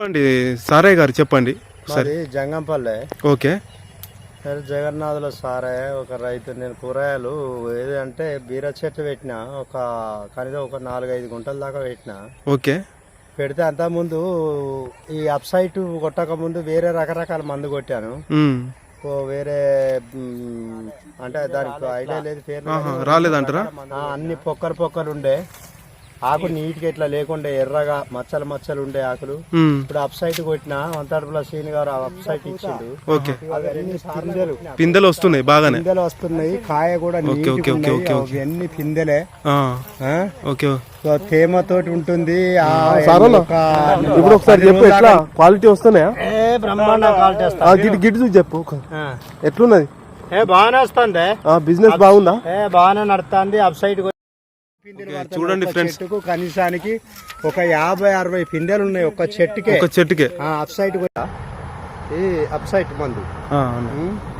చెప్పండి సారయ్య గారు చెప్పండి. సరే మాది జంగంపల్లె. ఓకే. నేను జగన్నాథుల సారే ఒక రైతు నేను కూరగాయలు ఏదంటే బీర చెట్లు పెట్టిన ఒక కనీసం ఒక నాలుగైదు గుంటల దాకా పెట్టిన. ఓకే. పెడితే అంతకుముందు ఈ అప్సైట్ కొట్టక ముందు వేరే రకరకాల మందు కొట్టాను. వేరే అంటే దానికి ఐడియా లేదు పేరు రాలేదంటారా? అన్ని పొక్కలు పొక్కలు ఉండే. ఆకు నీట్గా ఇట్లా లేకుండే ఎర్రగా మచ్చలు మచ్చలు ఉండే ఆకులు. ఇప్పుడు అప్ సైట్ కొట్టిన వంతాడుపుల శ్రీని గారు అప్ సైట్ ఇచ్చిండు. పిందెలు. పిందెలు వస్తున్నాయి బాగానే. పిందెలు వస్తున్నాయి కాయ కూడా అన్ని పిందెలే. ఆ, ఆ? ఓకే. సో తేమతోటి ఉంటుంది ఆ సారన్న, ఒక ఇప్పుడు ఒకసారి చెప్పు ఎట్లా? క్వాలిటీ వస్తున్నాయా? గిటి గిటి చెప్పు. ఎట్లున్నది? ఏ బాగానే వస్తుంది. ఆ బిజినెస్ బాగుందా? ఏ బాగానే నడుస్తుంది అప్ సైడ్ చూడండి ఫ్రెండ్స్. చెట్టుకు కనీసానికి ఒక యాభై అరవై పిందెలు ఉన్నాయి ఒక చెట్టుకే. ఒక చెట్టుకే. అప్ సైడ్ కూడా ఈ అప్ సైడ్ మందు.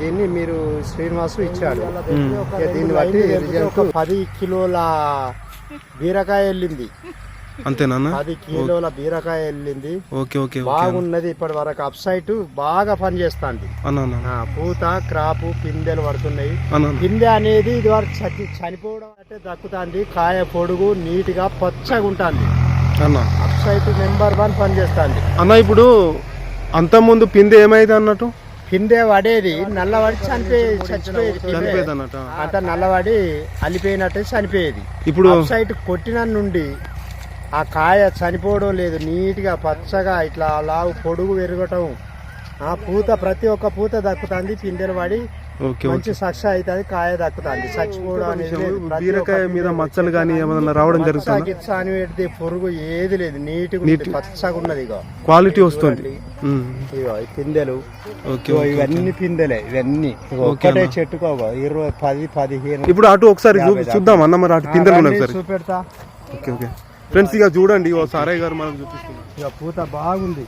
దీన్ని మీరు శ్రీనివాసు ఇచ్చాడు. దీన్ని బట్టి పది కిలోల బీరకాయ వెళ్ళింది. అంతేనా పది కిలోల బీరకాయ వెళ్ళింది. ఓకే ఓకే బాగున్నది ఇప్పటి వరకు. అప్ సైట్ బాగా పనిచేస్తుంది అన్నా అన్నా. ఆ, పూత క్రాపు పిందెలు పడుతున్నాయి. పిందె అనేది ఇది వరకు చచ్చి చనిపోవడం అంటే దక్కుతుంది. కాయ పొడుగు నీట్గా పచ్చగా ఉంటుంది. అన్నా. అప్ సైట్ నెంబర్ వన్ పనిచేస్తుంది అన్న ఇప్పుడు అంత ముందు పిందె ఏమైంది అన్నట్టు? పిందె పడేది చచ్చిపోయేది పిందె. చనిపోయేది అన్నట్టు. అంత నల్లబడి అలిపోయినట్టు చనిపోయేది. ఇప్పుడు సైడ్ కొట్టిన నుండి ఆ కాయ చనిపోవడం లేదు. నీట్గా పచ్చగా ఇట్లా లావు పొడుగు పెరగటం. ఆ పూత ప్రతి ఒక్క పూత దక్కుతుంది పిందెలు పడి మంచి సక్ష అవుతుంది కాయ దక్కుతుంది. చచ్చిపోవడం అనేది మీద మచ్చలు కానీ ఏమైనా రావడం జరుగుతుంది? గిచ్చ అని పెడితే పొరుగు ఏది లేదు. నీట్గా నీట్. పచ్చగా ఉన్నది ఇగో. క్వాలిటీ వస్తుంది. ఇగో పిందెలు. ఇవన్నీ పిందెలే ఇవన్నీ. అన్న. చెట్టుకో ఇరవై పది పదిహేను ఇప్పుడు అటు ఒకసారి. చూద్దాం అన్న మరి అటు పిందెలు చూపెడతా. Okay okay. ఫ్రెండ్స్ ఇక చూడండి ఓ సారయ్య గారు మనకు చూపిస్తున్నారు. ఇక పూత బాగుంది.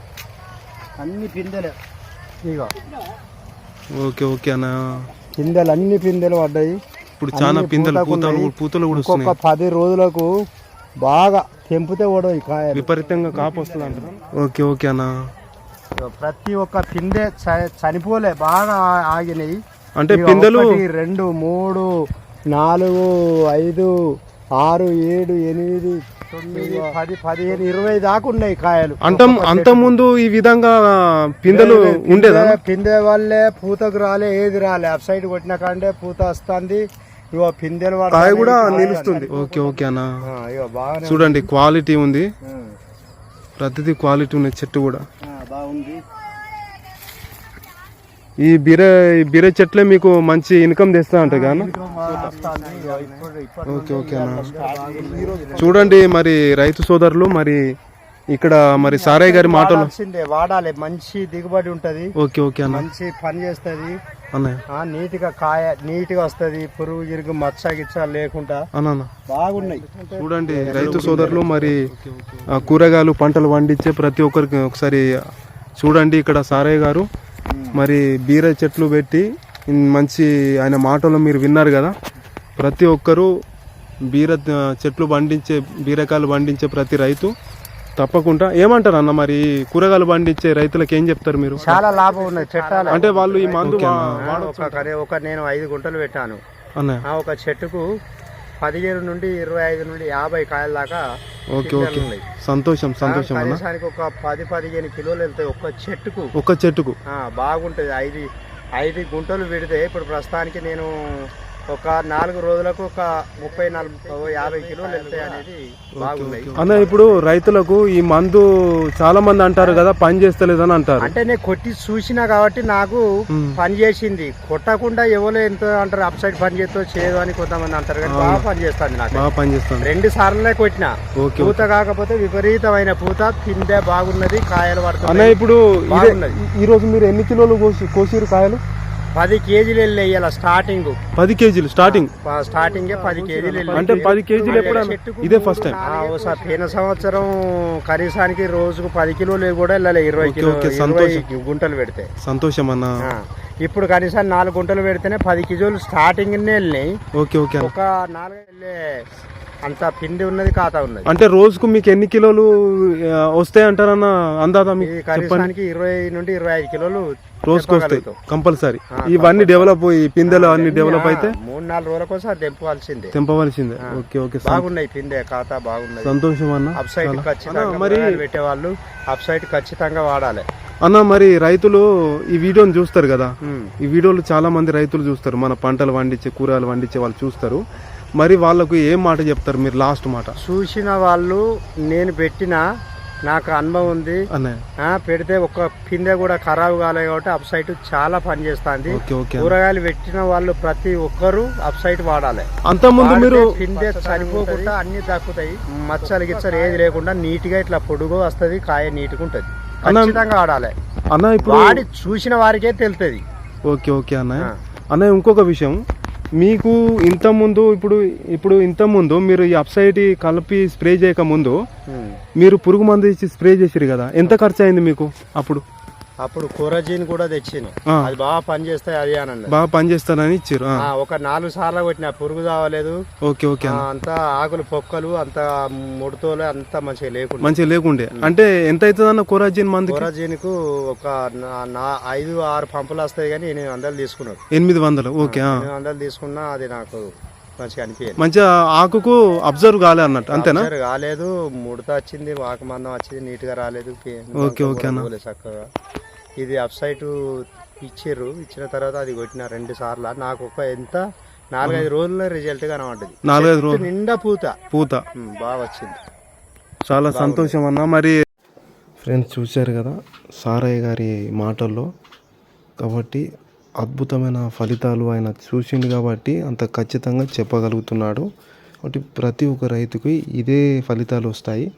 అన్ని పిందెలే. ఇగో ఓకే ఓకే అన్న. పిందెలు అన్ని పిందెలు పడ్డాయి. ఇప్పుడు చాలా పిందెలు పూతలు పూతలు కూడా వస్తున్నాయి. పది రోజులకు బాగా తెంపితే కూడా ఈ కాయలు. విపరీతంగా కాపు వస్తుంది అంటారు ఓకే ఓకే అన్న. ప్రతి ఒక్క పిందె చనిపోలే బాగా ఆగినాయి. అంటే పిందెలు రెండు మూడు నాలుగు ఐదు ఆరు ఏడు ఎనిమిది తొమ్మిది పది పదిహేను ఇరవై దాకా ఉన్నాయి కాయలు. అంత అంత ముందు ఈ విధంగా పిందెలు ఉండేదా పిందె- పిందె వల్లే పూతకు రాలే ఏది రాలే. అప్ సైడ్ కొట్టిన కంటే పూత వస్తుంది. ఇగో పిందెలు కాయ కూడా నిలుస్తుంది. ఓకే ఓకే అన్న. చూడండి క్వాలిటీ ఉంది. ప్రతిదీ క్వాలిటీ ఉంది చెట్టు కూడా. ఆ, బాగుంది. ఈ బీర ఈ బీర చెట్లే మీకు మంచి ఇన్కమ్ తెస్తా అంట కానీ ఓకే ఓకే అన్న. చూడండి మరి రైతు సోదరులు మరి ఇక్కడ మరి సారయ్య గారి మాటలు. వాడాలి. మంచి దిగుబడి ఉంటది. ఓకే ఓకే అన్న. మంచి పని చేస్తది. నీట్గా కాయ నీట్గా వస్తది. పురుగు గిరుగు మచ్చ గిచ్చ లేకుండా బాగున్నాయి. చూడండి రైతు సోదరులు మరి కూరగాయలు పంటలు పండించే ప్రతి ఒక్కరికి ఒకసారి చూడండి ఇక్కడ సారయ్య గారు. మరి బీర చెట్లు పెట్టి మంచి ఆయన మాటలు మీరు విన్నారు కదా ప్రతి ఒక్కరూ బీర చెట్లు పండించే బీరకాయలు పండించే ప్రతి రైతు తప్పకుండా ఏమంటారు అన్న మరి కూరగాయలు పండించే రైతులకు ఏం చెప్తారు మీరు? చాలా లాభం ఉన్నాయి పెట్టాలి అంటే వాళ్ళు ఈ మందు ఒక నేను ఐదు గుంటలు పెట్టాను. ఆ ఒక చెట్టుకు పదిహేను నుండి ఇరవై ఐదు నుండి యాభై కాయల దాకా ఓకే ఓకే. సంతోషం సంతోషం కనీసానికి ఒక పది పదిహేను కిలోలు వెళ్తాయి ఒక్క చెట్టుకు. ఒక్క చెట్టుకు? ఆ, బాగుంటుంది ఐదు ఐదు గుంటలు పెడితే ఇప్పుడు ప్రస్తుతానికి నేను ఒక నాలుగు రోజులకు ఒక ముప్పై నలభై యాభై కిలోలు వెళ్తాయి అనేది బాగున్నాయి. అన్న ఇప్పుడు రైతులకు ఈ మందు చాలా మంది అంటారు కదా పని చేస్తలేదని అంటారు. అంటే నేను కొట్టి చూసినా కాబట్టి నాకు. పని చేసింది. కొట్టకుండా ఎవరో ఎంత అంటారు అప్ సైడ్ పని చేస్తో చేయదు అని కొంతమంది అంటారు కానీ బాగా పని చేస్తుంది నాకు బాగా పని చేస్తాను రెండు సార్లే కొట్టిన. పూత కాకపోతే విపరీతమైన పూత పిందె బాగున్నది కాయలు అన్న పడుతున్నాయి ఇప్పుడు. ఈ రోజు మీరు ఎన్ని కిలోలు కోసి కోసిరు కాయలు? పది కేజీలు వెళ్ళి స్టార్టింగ్ పది కేజీలు స్టార్టింగ్ స్టార్టింగ్ పది కేజీలు. అంటే పది కేజీలు చెట్టుకు ఇదే ఫస్ట్ టైం ఆ, ఓసారి పోయిన సంవత్సరం కనీసానికి రోజుకు పది కిలోలు కూడా వెళ్ళాలి ఇరవై కిలో. గుంటలు పెడితే. సంతోషం అన్న ఇప్పుడు కనీసం నాలుగు గుంటలు పెడితేనే పది కిలోలు స్టార్టింగ్ వెళ్ళినాయి. ఓకే ఓకే ఒక నాలుగు వెళ్ళే అంత పిండి ఉన్నది ఖాతా ఉన్నది. అంటే రోజుకు మీకు ఎన్ని కిలోలు వస్తాయి అంటారన్న అందాదా మీకు? కనీసానికి ఇరవై నుండి ఇరవై ఐదు కిలోలు రోజుకు వస్తాయి. కంపల్సరీ. ఇవన్నీ డెవలప్ ఈ పిందెలు అన్ని డెవలప్ అయితే? మూడు నాలుగు రోజులకు ఒకసారి తెంపుకోవాల్సిందే తెంపవలసిందే ఓకే ఓకే. బాగున్నాయి పిండే ఖాతా బాగున్నది సంతోషం అన్న. అప్ సైడ్ ఖచ్చితంగా మరి- పెట్టేవాళ్ళు అప్ సైడ్ ఖచ్చితంగా వాడాలి. అన్న మరి రైతులు ఈ వీడియోని చూస్తారు కదా. ఈ వీడియోలు చాలా మంది రైతులు చూస్తారు. మన పంటలు పండించే కూరగాయలు పండించే వాళ్ళు చూస్తారు. మరి వాళ్ళకు ఏం మాట చెప్తారు మీరు లాస్ట్ మాట? చూసిన వాళ్ళు నేను పెట్టిన నాకు అనుభవం ఉంది. పెడితే ఒక పిందె కూడా ఖరాబ్ కాలేదు కాబట్టి అప్ సైడ్ చాలా పని చేస్తుంది. కూరగాయలు పెట్టిన వాళ్ళు ప్రతి ఒక్కరు అప్ సైడ్ వాడాలి. అంత ముందు మీరు పిందె సరిపోకుండా అన్ని దక్కుతాయి మచ్చలు గిచ్చలు ఏది లేకుండా నీట్గా ఇట్లా పొడుగు వస్తది కాయ నీట్గా ఉంటది. ఖచ్చితంగా వాడాలి. అన్న ఇప్పుడు వాడి చూసిన వారికే తెలుస్తుంది ఓకే ఓకే అన్నయ్య అన్నయ్య ఇంకొక విషయం. మీకు ఇంత ముందు ఇప్పుడు ఇప్పుడు ఇంత ముందు మీరు ఈ అప్సైడ్ కలిపి స్ప్రే చేయక ముందు మీరు పురుగు మందు ఇచ్చి స్ప్రే చేసిరు కదా. ఎంత ఖర్చు అయింది మీకు అప్పుడు? అప్పుడు కూరజీని కూడా తెచ్చిన. అది బాగా పని చేస్తాయి అది అని బాగా పనిచేస్తారని ఇచ్చారు ఆ, ఒక నాలుగు సార్లు కొట్టిన పురుగు తావలేదు ఓకే ఓకే అంతా ఆకులు పొక్కలు అంత ముడతలు అంత మంచిగా లేకుండా. మంచిగా లేకుండే. అంటే ఎంత అవుతుంది అన్న కోరాజిన్ మందుకి? కూరజీనికి ఒక ఐదు ఆరు పంపులు వస్తాయి కానీ ఎనిమిది వందలు తీసుకున్నాడు. ఎనిమిది వందలు. ఓకే. ఎనిమిది వందలు తీసుకున్నా అది నాకు మంచిగా అనిపించింది మంచిగా ఆకుకు అబ్జర్వ్ కాలే అన్నట్టు అంతేనా? కాలేదు. ముడత వచ్చింది వాక మందం వచ్చింది నీట్గా రాలేదు. ఓకే, ఓకే అన్న. చక్కగా. ఇది అప్ సైడ్ ఇచ్చిర్రు. ఇచ్చిన తర్వాత అది కొట్టిన రెండు సార్లు. నాకు ఒక ఎంత? నాలుగైదు రోజుల్లో రిజల్ట్ కనబడ్డది. నాలుగైదు రోజులు. నిండా పూత. పూత. బాగా వచ్చింది. చాలా సంతోషం అన్న. మరి ఫ్రెండ్స్ చూశారు కదా సారయ్య గారి మాటల్లో. కాబట్టి అద్భుతమైన ఫలితాలు ఆయన చూసిండు కాబట్టి అంత ఖచ్చితంగా చెప్పగలుగుతున్నాడు. కాబట్టి ప్రతి ఒక్క రైతుకి ఇదే ఫలితాలు వస్తాయి.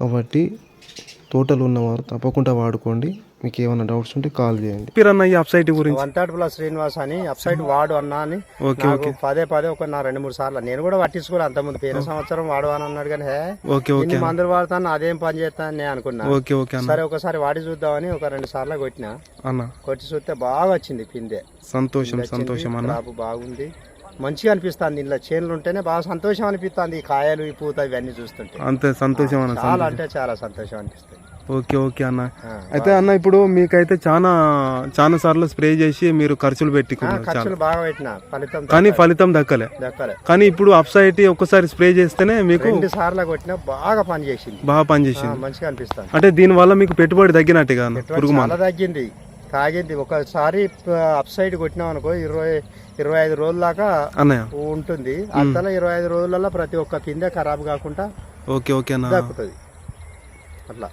కాబట్టి తోటలు ఉన్నవారు తప్పకుండా వాడుకోండి. మీకు ఏమైనా డౌట్స్ ఉంటే కాల్ చేయండి. పిరన్న ఈ వెబ్సైట్ గురించి. వన్ థర్డ్ ప్లస్ శ్రీనివాస్ అని అప్ సైడ్ వాడు అన్నా అని ఓకే పదే పదే ఒక నా రెండు మూడు సార్లు. నేను కూడా పట్టించుకోలే అంతకుముందు. పోయిన సంవత్సరం వాడు అని అన్నాడు కానీ హే ఓకే ఓకే మందులు వాడతాను అదేం పని చేస్తాను నేను అనుకున్నా. ఓకే ఓకే అన్న. సరే ఒకసారి వాడి చూద్దామని ఒక రెండు సార్లు కొట్టిన. అన్న. కొట్టి చూస్తే బాగా వచ్చింది పిందె. సంతోషం సంతోషం అన్న. బాగుంది. మంచిగా అనిపిస్తుంది ఇంట్లో చేనులు ఉంటేనే బాగా సంతోషం అనిపిస్తుంది. ఈ కాయలు ఈ పూత ఇవన్నీ చూస్తుంటే. అంతే సంతోషం అన్న చాలా అంటే చాలా సంతోషం అనిపిస్తుంది. ఓకే ఓకే అన్న. అయితే అన్న ఇప్పుడు మీకైతే చాలా చాలా సార్లు స్ప్రే చేసి మీరు ఖర్చులు పెట్టుకున్నారు కానీ ఫలితం దక్కలే. దక్కలే. కానీ ఇప్పుడు అప్సైట్ ఒక్కసారి స్ప్రే చేస్తేనే మీకు రెండు సార్లు కొట్టినా బాగా పని చేసింది. బాగా ఆ, పనిచేసింది మంచిగా అనిపిస్తుంది. అంటే దీని వల్ల మీకు పెట్టుబడి తగ్గినట్టు కదా పురుగు తగ్గింది. తాగింది. ఒకసారి అప్ సైడ్ కొట్టినాం అనుకో ఇరవై ఇరవై ఐదు రోజుల దాకా ఉంటుంది. అంతలో ఇరవై ఐదు రోజులలో ప్రతి ఒక్క పిందె ఖరాబ్ కాకుండా ఓకే ఓకే అన్న. దక్కుతుంది. అట్లా.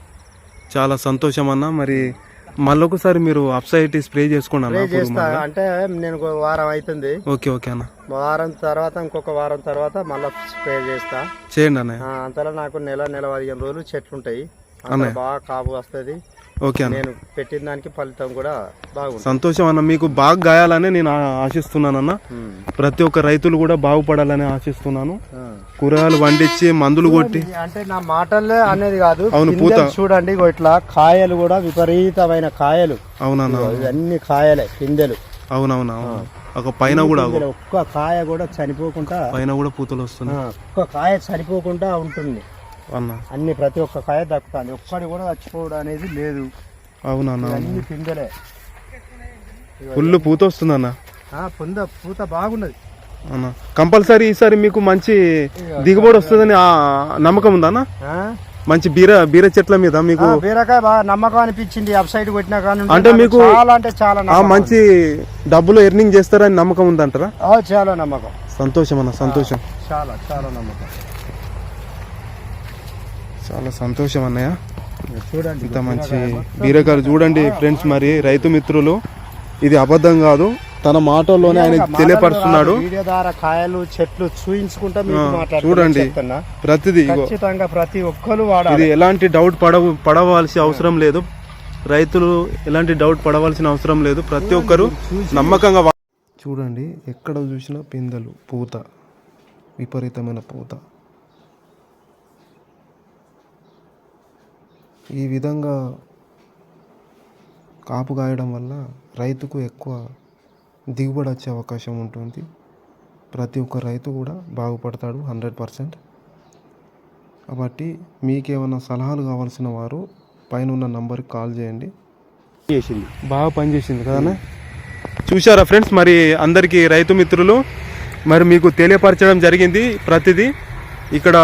చాలా సంతోషం అన్న. మరి మళ్ళొకసారి మీరు అప్సైట్ స్ప్రే చేసుకోండి అన్న. అంటే నేను ఒక వారం అవుతుంది ఓకే ఓకే అన్న. వారం తర్వాత ఇంకొక వారం తర్వాత మళ్ళీ స్ప్రే చేస్తా. చేయండి అన్నయ్య. ఆ, అంతలో నాకు నెల నెల పదిహేను రోజులు చెట్లు ఉంటాయి బాగా కాపు వస్తుంది. ఓకే నేను పెట్టిన దానికి ఫలితం కూడా బాగుంటుంది సంతోషం అన్న మీకు బాగా గాయాలని నేను ఆశిస్తున్నానన్న. ప్రతి ఒక్క రైతులు కూడా బాగుపడాలని ఆశిస్తున్నాను. కూరగాయలు పండించి మందులు కొట్టి. అంటే నా మాటలే అనేది కాదు. అవును, పూత. చూడండి ఇట్లా కాయలు కూడా విపరీతమైన కాయలు. అవునన్న ఇవన్నీ కాయలే పిందెలు. అవునవును అవును. ఒక పైన కూడా ఒక్క కాయ కూడా చనిపోకుండా పైన కూడా పూతలు వస్తున్నాయి. ఒక్క కాయ చనిపోకుండా ఉంటుంది. అన్న. అన్ని ప్రతి ఒక్క కాయ దక్కుతుంది. ఒక్కడి కూడా చచ్చిపోవడం అనేది లేదు. అవునన్న అవును. అన్ని? పిందెలే. ఫుల్ పూత వస్తుంది అన్న? ఆ, పుంద పూత బాగున్నది. అన్న. కంపల్సరీ ఈసారి మీకు మంచి దిగుబడి వస్తుందని ఆ నమ్మకం ఉందా అన్న? మంచి బీర బీర చెట్ల మీద మీకు బీరకాయ బాగా నమ్మకం అనిపించింది. అప్ సైడ్ కొట్టినా కానీ అంటే మీకు చాలా అంటే చాలా. మంచి డబ్బులు ఎర్నింగ్ చేస్తారని నమ్మకం ఉందంటారా? చాలా నమ్మకం. సంతోషం అన్న సంతోషం. చాలా చాలా నమ్మకం. చాలా సంతోషం అన్నయ్య. చూడండి ఇంత మంచి బీరకాయలు చూడండి ఫ్రెండ్స్ మరి రైతు మిత్రులు. ఇది అబద్ధం కాదు తన మాటల్లోనే ఆయన తెలియపరుస్తున్నాడు. వీడియో ద్వారా కాయలు చెట్లు చూయించుకుంటా చూడండి. ప్రతిదీ ఖచ్చితంగా ప్రతి ఒక్కరు ఇది ఎలాంటి డౌట్ పడవ పడవలసిన అవసరం లేదు. రైతులు ఎలాంటి డౌట్ పడవలసిన అవసరం లేదు. ప్రతి ఒక్కరు నమ్మకంగా చూడండి ఎక్కడ చూసినా పిందెలు పూత విపరీతమైన పూత. ఈ విధంగా కాపు కాయడం వల్ల రైతుకు ఎక్కువ దిగుబడి వచ్చే అవకాశం ఉంటుంది. ప్రతి ఒక్క రైతు కూడా బాగుపడతాడు హండ్రెడ్ పర్సెంట్. కాబట్టి మీకేమైనా సలహాలు కావాల్సిన వారు పైన ఉన్న నంబర్కి కాల్ చేయండి. చేసింది. బాగా పనిచేసింది కదనే చూశారా ఫ్రెండ్స్ మరి అందరికీ రైతు మిత్రులు మరి మీకు తెలియపరచడం జరిగింది ప్రతిదీ. ఇక్కడ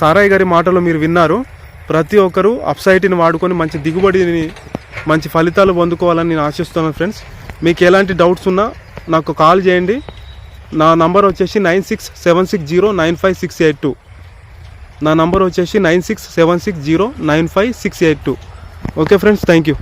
సారాయ్ గారి మాటలు మీరు విన్నారు. ప్రతి ఒక్కరూ అప్సైట్ని వాడుకొని మంచి దిగుబడిని మంచి ఫలితాలు పొందుకోవాలని నేను ఆశిస్తున్నాను ఫ్రెండ్స్. మీకు ఎలాంటి డౌట్స్ ఉన్నా నాకు కాల్ చేయండి. నా నంబర్ వచ్చేసి nine six seven six zero nine five six eight two. నా నంబర్ వచ్చేసి nine six seven six zero nine five six eight two. Okay friends thank you.